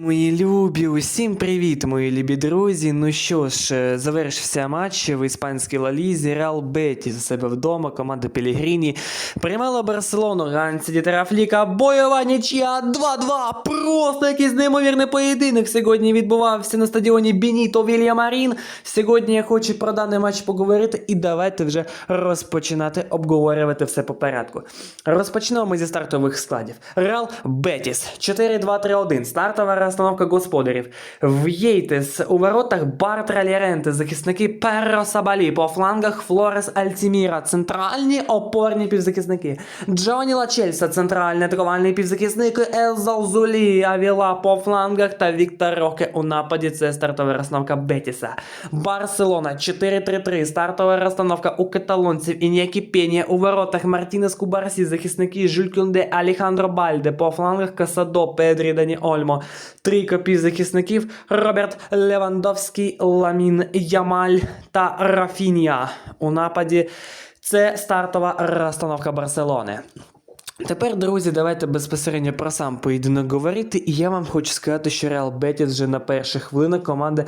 Мої любі, усім привіт, мої любі друзі. Ну що ж, е, завершився матч в іспанській Лалізі. Реал Бетіс у себе вдома. Команда Пелігріні приймала Барселону. Ганці Дітерафліка. Бойова нічия 2-2. Просто якийсь неймовірний поєдинок сьогодні відбувався на стадіоні Бініто Вільямарін. Сьогодні я хочу про даний матч поговорити і давайте вже розпочинати обговорювати все по порядку. Розпочнемо ми зі стартових складів. Реал Бетіс 4-2-3-1. Стартова розстановка господарів. В'єйтес у воротах Бартра Лєренте, захисники Перро Сабалі, по флангах Флорес Альтіміра, центральні опорні півзахисники. Джоні Лачельса, центральний атакувальний півзахисник Елзал Авіла по флангах та Віктор Роке у нападі. Це стартова розстановка Бетіса. Барселона 4-3-3. Стартова розстановка у каталонців Ін'які Пенія у воротах Мартінес Кубарсі, захисники Жюль Кюнде, Алехандро Бальде, по флангах Касадо, Педрі, Дані Ольмо. Трійка півзахисників Роберт Левандовський, Ламін Ямаль та Рафінія. У нападі це стартова розстановка Барселони. Тепер, друзі, давайте безпосередньо про сам поєдинок говорити. І я вам хочу сказати, що Реал Бетіс вже на перших хвилинах команда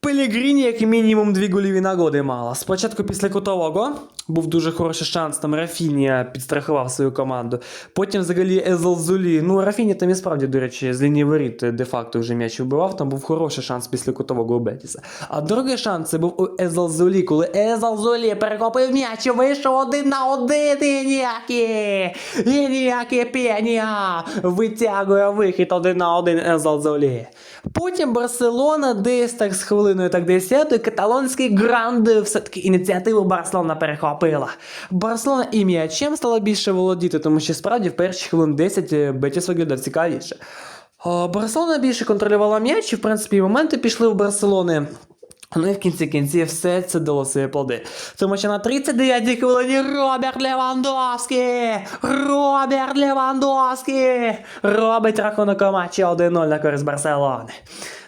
Пелігріні як мінімум дві голіві нагоди мала. Спочатку після кутового був дуже хороший шанс, там Рафінія підстрахував свою команду. Потім взагалі Езел. Ну, Рафінія там і справді, до речі, з лінії воріт де-факто вже м'яч вбивав, там був хороший шанс після кутового у Бетіса. А другий шанс це був у Езел Зулі, коли Езел Зулі перехопив м'яч і вийшов один на один і ніякі. Ніякі пенія витягує вихід один на один Зулі. Потім Барселона десь так з хвилиною так десятої каталонський гранд все-таки ініціативу Барселона перехопила. Барселона і м'ячем стала більше володіти, тому що справді в перші хвилин 10 е, Бетіс виглядав цікавіше. Барселона більше контролювала м'яч, і в принципі моменти пішли в Барселони. Ну і в кінці кінці все це дало свої плоди. Тому що на 39-й хвилині Роберт Левандовський! Роберт Левандовський! Робить рахунок матчі 1-0 на користь Барселони.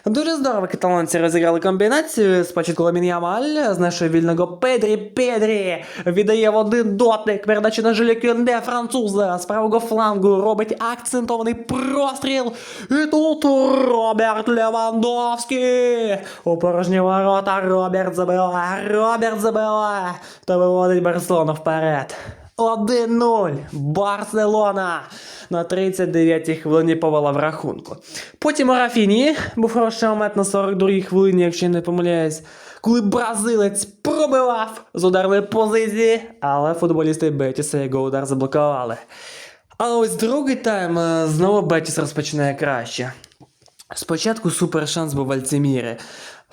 Дуже здорово каталонці розіграли комбінацію. Спочатку Ламін Ямаль з нашого вільного Педрі Педрі віддає в один дотик передачу на Жилі Кюнде француза з правого флангу робить акцентований простріл. І тут Роберт Левандовський. У порожні ворота Роберт забиває, Роберт забиває та виводить Барселону вперед. 1-0. Барселона на 39-й хвилині повела в рахунку. Потім у Рафіні був хороший момент на 42-й хвилині, якщо я не помиляюсь, коли бразилець пробивав з ударної позиції, але футболісти Бетіса його удар заблокували. А ось другий тайм е, знову Бетіс розпочинає краще. Спочатку супер шанс був в Альцемірі.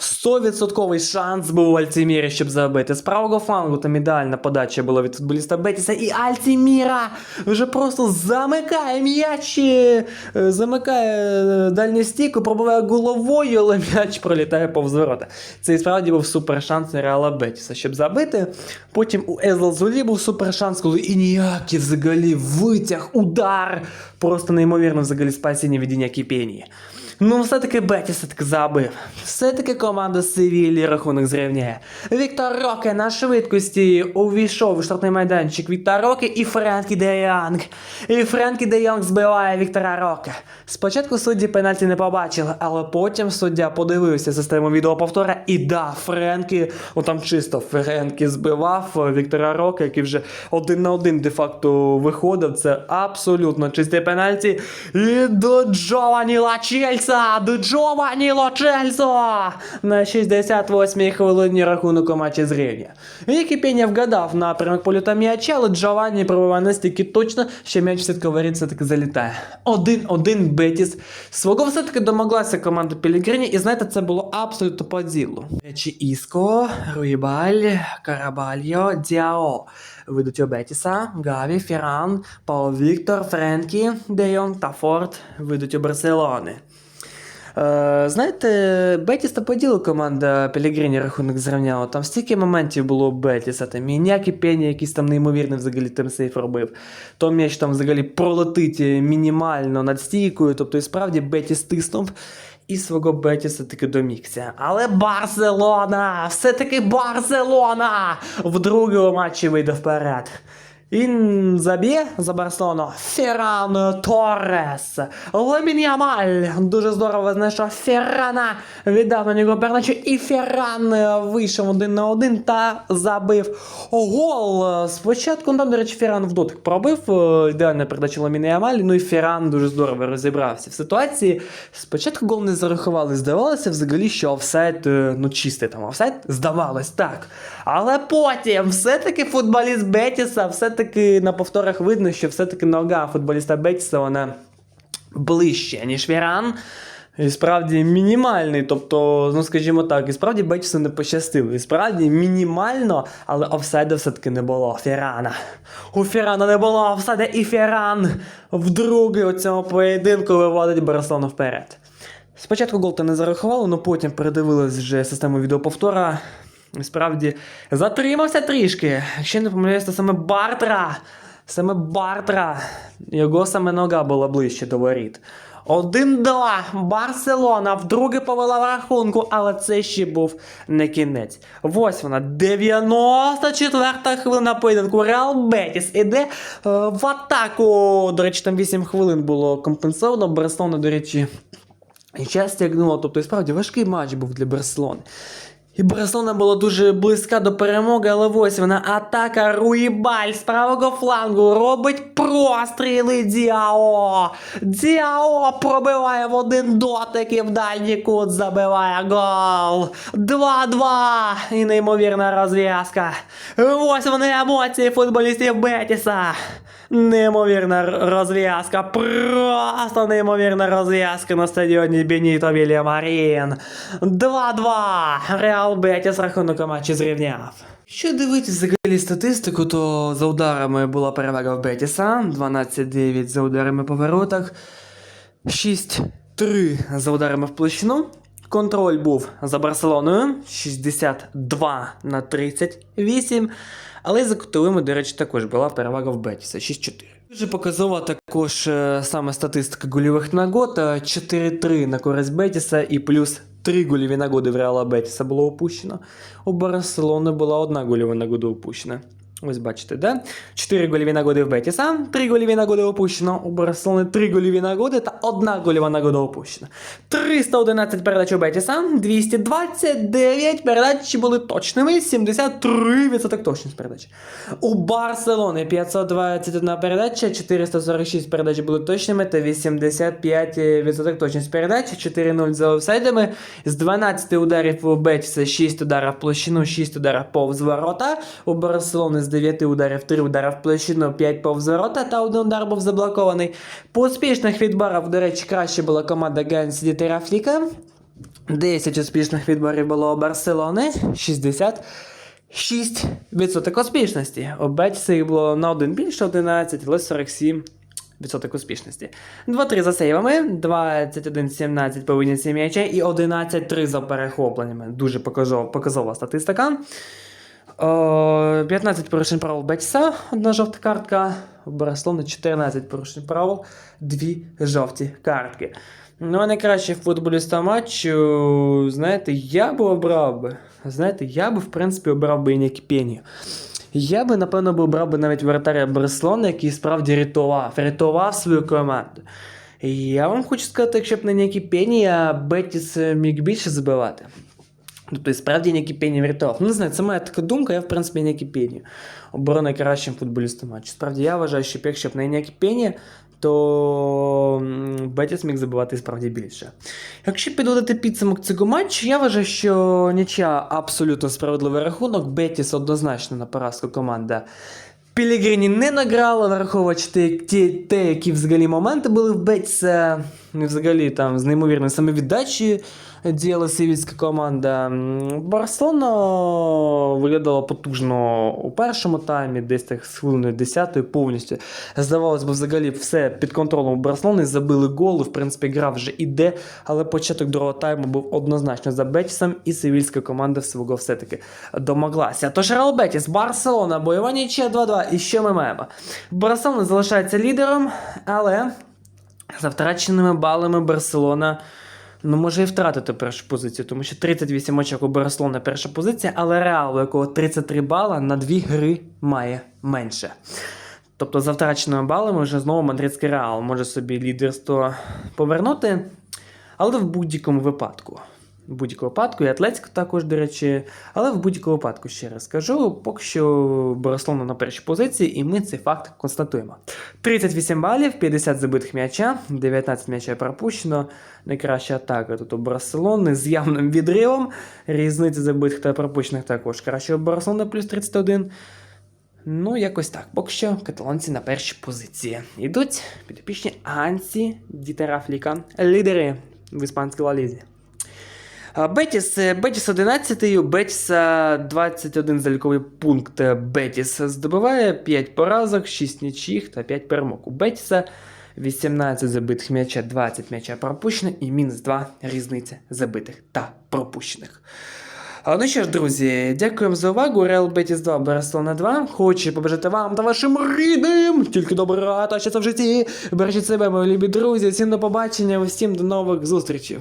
100% шанс був у Альцемірі, щоб забити. З правого флангу там ідеальна подача була від футболіста Бетіса. І Альцеміра вже просто замикає м'яч, е, замикає е, дальню стійку, пробиває головою, але м'яч пролітає повз ворота. Це і справді був супер шанс Реала Бетіса, щоб забити. Потім у Езел Зулі був супер шанс, коли Ініакі взагалі витяг удар. Просто неймовірно взагалі спасіння від Ініакі Пенії. Ну, все-таки Бетіс все-таки забив. Все-таки команда Севілі рахунок зрівняє. Віктор Роке на швидкості увійшов у штрафний майданчик Віктор Роке і Френкі Де Йонг. І Френкі Де Йонг збиває Віктора Роке. Спочатку судді пенальті не побачили, але потім суддя подивився систему відеоповтора і да, Френкі, ну там чисто Френкі збивав Віктора Роке, який вже один на один де-факто виходив. Це абсолютно чисте пенальті. І до Джованні Лачельса! До Джованні Лачельса! На 68-й хвилині рахунок у матчі зрівня. Вікі Пеня вгадав напрямок польоту м'яча, але Джованні пробиває настільки точно, що м'яч все-таки воріт все-таки залітає. Один-один Бетіс. Свого все-таки домоглася команда Пелігрині, і знаєте, це було абсолютно по ділу. Речі Іско, Руїбаль, Карабальо, Діао. Ведуть у Бетіса, Гаві, Ферран, Пао Віктор, Френкі, Дейон та Форд ведуть у Барселони. Е, знаєте, Бетіс та по ділу команда Пелігрині рахунок зрівняла. Там стільки моментів було Бетіса, там і ніякі пені, якийсь там неймовірний взагалі тим сейф робив. То м'яч там взагалі пролетить мінімально над стійкою. Тобто, і справді Бетіс тиснув і свого Бетіса таки домігся. Але Барселона! Все-таки Барселона! В другому матчі вийде вперед. Він заб'є за Барселону Ферран Торрес. Ламін Ямаль дуже здорово знайшов Феррана, віддав на нього передачу, і Ферран вийшов один на один та забив гол. Спочатку, ну, там, до речі, Ферран в дотик пробив. е, Ідеальна передача Ламіна Ямаль. Ну і Ферран дуже здорово розібрався в ситуації. Спочатку гол не зарахували, здавалося взагалі, що офсайд, е, ну чистий там офсайд, здавалось так. Але потім все-таки футболіст Бетіса, все-таки на повторах видно, що все-таки нога футболіста Бетіса вона ближче, ніж Ферран. І справді мінімальний, тобто, ну скажімо так, і справді Бетісу не пощастило. І справді мінімально, але офсайду все-таки не було. Феррана. У Феррана не було офсайда, і Ферран вдруге у цьому поєдинку виводить Барселону вперед. Спочатку гол то не зарахували, але потім передивились вже систему відеоповтора. Справді затримався трішки. Якщо не помиляюсь, то саме Бартра. Саме Бартра. Його саме нога була ближче до воріт. 1-2. Барселона вдруге повела в рахунку, але це ще був не кінець. Ось вона, 94-та хвилина поєдинку. Реал Бетіс іде е, в атаку. До речі, там 8 хвилин було компенсовано. Барселона, до речі, і час тягнуло. Тобто, і справді важкий матч був для Барселони. І Барселона була дуже близька до перемоги, але ось вона атака Руїбаль з правого флангу робить простріли Діао. Діао пробиває в один дотик і в дальній кут забиває гол. 2-2. І неймовірна розв'язка. Ось вони емоції футболістів Бетіса. Неймовірна розв'язка, просто неймовірна розв'язка на стадіоні Беніто Вільямарін. 2-2. Реал Бетіс рахунок у матчі зрівняв. Якщо дивитися взагалі статистику, то за ударами була перевага в Бетіса, 12-9 за ударами по воротах, 6-3 за ударами в площину. Контроль був за Барселоною 62 на 38. Але за кутовими, до речі, також була перевага в Бетіса 6-4. Дуже показова також е, саме статистика гольових нагод. е, 4-3 на користь Бетіса і плюс 3 гольові нагоди в Реала Бетіса було опущено. У Барселони була одна гольова нагода опущена. Ось бачите, да? 4 гольові нагоди в Бетіса, 3 гольові нагоди опущено. У Барселони 3 гольові нагоди та 1 гольова нагода опущена. 311 передач у Бетіса, 229 передач були точними, 73% точність передач. У Барселони 521 передача, 446 передач були точними та 85% точність передач, 4-0 за офсайдами. З 12 ударів у Бетіса 6 ударів в площину, 6 ударів повз ворота. У Барселони з 9 ударів 3 удари в площину, 5 повз ворота та один удар був заблокований. По успішних відборах, до речі, краще була команда Ганс Дітера Фліка. 10 успішних відборів було у Барселони, 66% успішності. У Бетіса їх було на один більше 11, але 47 відсоток успішності. 2-3 за сейвами, 21-17 по виняці м'яча і 11-3 за перехопленнями. Дуже показова, показова статистика. О, 15 порушень правил Бетіса, одна жовта картка. У Барселони 14 порушень правил, дві жовті картки. Ну, а найкраще футболіста матчу, знаєте, я би обрав би. Знаєте, я би, в принципі, обрав би Інякі Пенію. Я би, напевно, би обрав би навіть вратаря Барселони, який справді рятував, рятував свою команду. І я вам хочу сказати, якщо б не Інякі Пенія, Бетіс е, міг більше забивати. Тобто, і справді ніякі пені врятував. Ну, не знаю, це моя така думка, я в принципі ніякі пені. Оберу найкращим футболістом матчу. Справді я вважаю, що якщо б не ніякі пені, то Бетіс міг забивати справді більше. Якщо підводити підсумок цього матчу, я вважаю, що нічия абсолютно справедливий рахунок. Бетіс однозначно на поразку команда. Пілігрині не награла, враховуючи те, які взагалі моменти були в Бетіса, взагалі там з неймовірною самовіддачею діяла сивільська команда. Барселона виглядала потужно у першому таймі, десь так з хвилиною 10 повністю. Здавалось би, взагалі все під контролем Барселони, забили голи, в принципі, гра вже іде, але початок другого тайму був однозначно за Бетісом, і сивільська команда свого все-таки домоглася. Тож Реал Бетіс, Барселона, бойова нічия 2-2. І що ми маємо? Барселона залишається лідером, але за втраченими балами Барселона. Ну, може і втратити першу позицію, тому що 38 очок у Барселони перша позиція, але Реал, у якого 33 бала на дві гри має менше. Тобто за втраченими балами вже знову мадридський реал може собі лідерство повернути. Але в будь-якому випадку. В будь-якому випадку, і Атлетико також, до речі. Але в будь-якому випадку, ще раз скажу, поки що Барселона на першій позиції, і ми цей факт констатуємо. 38 балів, 50 забитих м'яча, 19 м'яча пропущено. Найкраща атака тут у Барселони з явним відривом. Різниця забитих та пропущених також краще у Барселони плюс 31. Ну, якось так. Поки що каталонці на першій позиції. Ідуть підопічні Ансі Дітерафліка, лідери в іспанській лалізі. Бетіс, е, Бетіс 11, Бетіса 21 заліковий пункт. Бетіс здобуває 5 поразок, 6 нічих та 5 перемог. У Бетіса 18 забитих м'яча, 20 м'яча пропущено і мінус 2 різниця забитих та пропущених. Ну що ж, друзі, дякуємо за увагу. Реал Бетіс 2, Барселона 2. Хочу побажати вам та вашим рідним. Тільки добра та щастя в житті. Бережіть себе, мої любі друзі. Всім до побачення, усім до нових зустрічей.